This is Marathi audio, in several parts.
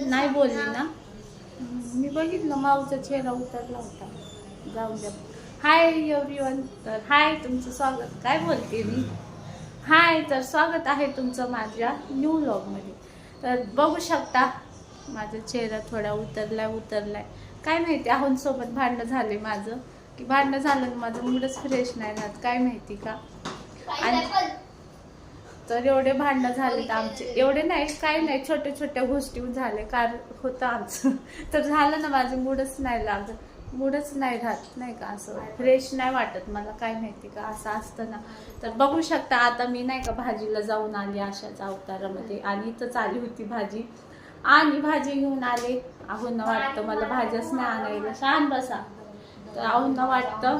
नाही बोलली ना? मी बघितलं माऊचा चेहरा उतरला होता. जाऊ द्या. हाय एव्हरीवन तर हाय तुमचं स्वागत. काय बोलते मी? हाय तर स्वागत आहे तुमचं माझ्या न्यू व्लॉगमध्ये तर बघू शकता माझा चेहरा थोडा उतरलाय उतरलाय. काय माहिती आहून सोबत भांडणं झाले माझं. की भांडणं झालं माझं मूडच फ्रेश नाही राहत. काय माहिती का? आणि- तर एवढे भांडणं झालेत आमचे. एवढे नाही काही नाही छोट्या छोट्या गोष्टी झाले. कारण होतं आमचं. तर झालं ना माझं मूडच नाही लागत. मूडच नाही राहत नाही का असं. फ्रेश नाही वाटत मला काय माहिती का असं असतं ना. तर बघू शकता आता मी नाही का भाजीला जाऊन आली अशाच अवतारामध्ये. आणि इथंच आली होती भाजी. आणि भाजी घेऊन आले. आहुंना वाटतं मला भाज्याच नाही आणायला. छान बसा. तर आहुंना वाटतं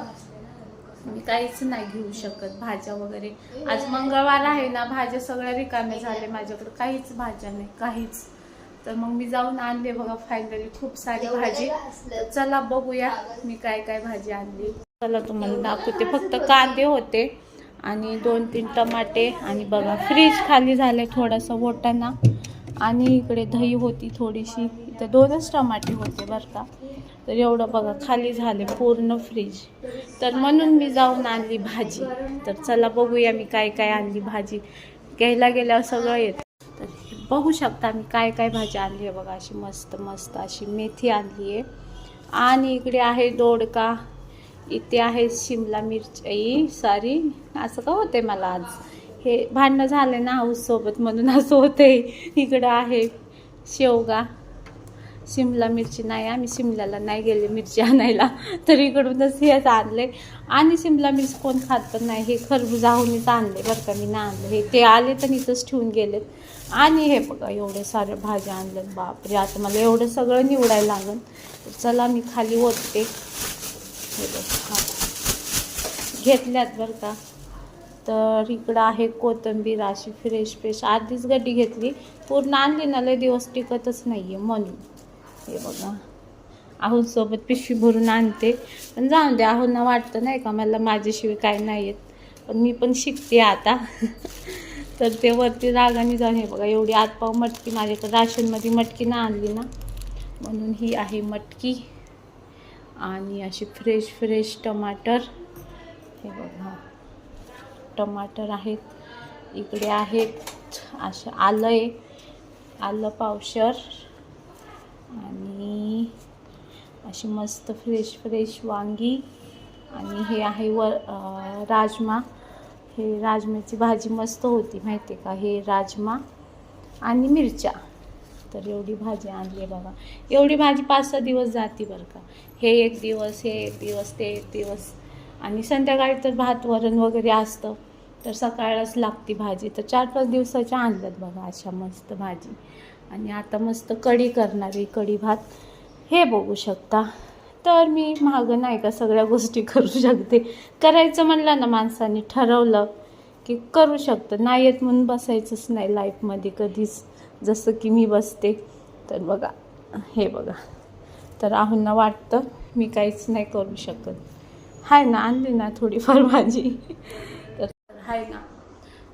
मी काहीच नाही घेऊ शकत भाज्या वगैरे. आज मंगळवार आहे ना भाज्या सगळ्या रिकाम्या झाल्या माझ्याकडे. काहीच भाज्या नाही काहीच. तर मग मी जाऊन आणले बघा फायनली खूप सारी भाजी. चला बघूया मी काय काय भाजी आणली. चला तुम्हाला दाखवते फक्त कांदे होते आणि दोन तीन टमाटे आणि बघा फ्रीज खाली झाले थोडासा वोटाना आणि इकडे दही होती थोडीशी. तर दोनच टमाटे होते बरं का. तर एवढं बघा खाली झाले पूर्ण फ्रीज तर म्हणून मी जाऊन आणली भाजी. तर चला बघूया मी काय काय आणली भाजी. घ्यायला गेल्यावर सगळं येतं. तर बघू शकता मी काय काय भाजी आणली आहे बघा अशी मस्त मस्त अशी मेथी आणली आहे. आणि इकडे आहे दोडका. इथे आहे शिमला मिरची. सारी असं का होते मला आज? हे भांडणं झालं ना हाऊससोबत म्हणून असं होते इकडं आहे शेवगा. शिमला मिरची नाही आम्ही शिमल्याला नाही गेले मिरची आणायला. तर इकडूनच हेच आणले आणि शिमला मिरची कोण खात पण नाही हे खरबुजाहूनच आणले बरं का मी नाही आणले. हे ते आले तर इथंच ठेवून गेलेत. आणि हे बघा एवढे सारे भाज्या आणल्यात बापरे! आता मला एवढं सगळं निवडायला लागेल. तर चला मी खाली ओतते. हे बघ घेतल्यात बरं का. तर इकडं आहे कोथिंबीर अशी फ्रेश फ्रेश आधीच गड्डी घेतली. पूर्ण आणली ना लय दिवस टिकतच नाही आहे म्हणून. हे बघा. आहून सोबत पिशवी भरून आणते. पण जाऊन दे आहूंना वाटतं नाही का मला माझ्याशिवाय काय नाही येत. पण मी पण शिकते आता. तर ते वरती रागाने जाऊन हे बघा एवढी आतपाव मटकी माझ्याकडे. राशनमध्ये मटकी ना आणली ना. म्हणून ही आहे मटकी. आणि अशी फ्रेश फ्रेश टमाटर. हे बघा. टमाटर आहेत. इकडे आहेत. असं आलं आहे. आलं पावशर. आणि अशी मस्त फ्रेश फ्रेश वांगी. आणि हे आहे व राजमा. हे राजम्याची भाजी मस्त होती माहिती आहे का? हे राजमा आणि मिरच्या. तर एवढी भाजी आणली आहे बाबा. एवढी भाजी पाच सहा दिवस जाते बरं का. हे एक दिवस हे एक दिवस ते एक दिवस. आणि संध्याकाळी तर भात वरण वगैरे असतं. तर सकाळच लागते भाजी. तर चार पाच दिवसाच्या आणल्यात बघा अशा मस्त भाजी. आणि आता मस्त कढी करणारी कढी भात. हे बघू शकता. तर मी मागं नाही का सगळ्या गोष्टी करू शकते. करायचं म्हणलं ना माणसाने ठरवलं की करू शकतं. नाही येत म्हणून बसायचंच नाही लाईफमध्ये कधीच. जसं की मी बसते. तर बघा हे बघा. तर आहूंना वाटतं मी काहीच नाही करू शकत. हाय ना आणली ना थोडीफार भाजी. तर हाय ना.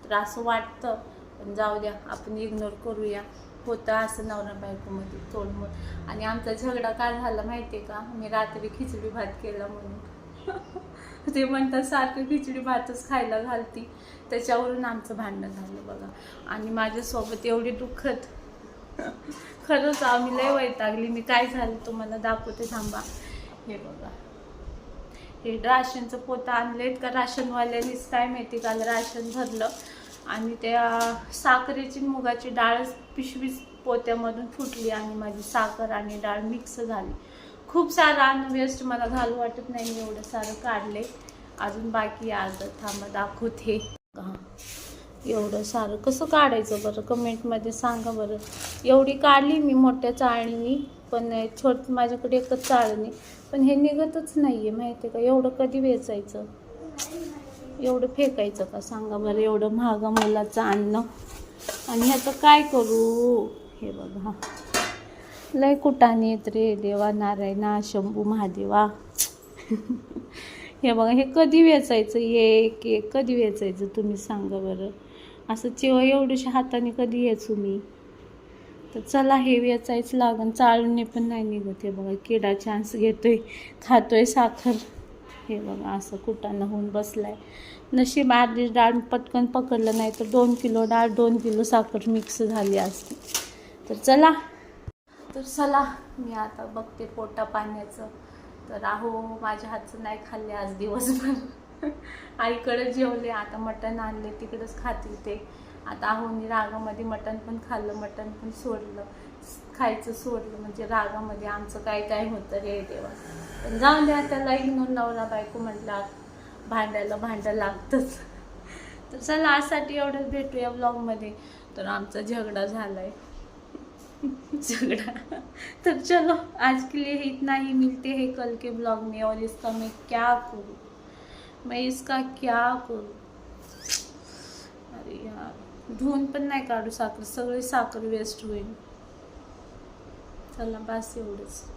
तर असं वाटतं. पण जाऊ द्या आपण इग्नोर करूया. होतं असं नवरा बायकोमध्ये तोडमोड आणि आमचा झगडा काय झाला माहिती आहे का? मी रात्री खिचडी भात केला म्हणून. ते म्हणतात सारखं खिचडी भातच खायला घालती. त्याच्यावरून आमचं भांडण झालं बघा. आणि माझ्यासोबत एवढी दुःखद. खरंच आम्ही लय वैतागली. मी काय झालं तुम्हाला दाखवते थांबा. हे बघा. हे राशनचं पोतं आणलेत का? राशनवाल्यानीच काय माहिती? काल राशन भरलं. आणि त्या साखरेची मुगाची डाळ पिशवीच पोत्यामधून फुटली आणि माझी साखर आणि डाळ मिक्स झाली. खूप सारा अन्न वेस्ट मला घालू वाटत नाही मी एवढं सारं काढले अजून बाकी अर्धं अर्ध थांबा दाखवते. हां एवढं सारं. कसं काढायचं बरं? कमेंटमध्ये सांगा बरं. एवढी काढली मी मोठ्या चाळणीनी पण छोट माझ्याकडे एकच चाळणी. पण हे निघतच नाही आहे माहिती आहे का? एवढं कधी वेचायचं? एवढं फेकायचं का? सांगा बरं एवढं महाग मुलाचं आणणं आणि ह्याचं काय करू? हे बघा. लय कुटाने येत रे देवा नारायणा शंभू महादेवा. हे बघा हे कधी वेचायचं? एक एक कधी वेचायचं तुम्ही सांगा बरं. असं चिव एवढ्याशा हाताने कधी यायचो मी? तर चला हे वेचायचं लागन. चाळून पण नाही निघत. हे बघा किडा चान्स घेतोय. खातोय साखर. हे बघा असं कुटाणं होऊन बसलाय. नशीब अर्धी डाळ पटकन पकडलं नाही तर दोन किलो डाळ दोन किलो साखर मिक्स झाली असती. तर चला. तर चला मी आता बघते पोटा पाण्याचं. तर आहो माझ्या हातचं नाही खाल्ले आज दिवसभर. आईकडे जेवले आता मटण आणले तिकडेच खातील ते. आता आहोनी रागामध्ये मटण पण खाल्लं मटण पण सोडलं. खायचं सोडलं म्हणजे रागामध्ये आमचं काय काय होतं रे देवा. पण जाऊन द्या त्याला इग्नोर नवरा बायको म्हटला भांडायला भांडं लागतंच. तर चला आजसाठी एवढंच भेटूया ब्लॉगमध्ये तर आमचा झगडा झालाय. झगड़ा. तो चलो आज के लिए इतना ही. मिलते हैं कल के ब्लॉग में और इसका मैं क्या करूँ? मैं इसका क्या करूँ? अरे यार धुवून पण नाही काढू साखर सगळी साखर वेस्ट होईल. चला बस एवढंच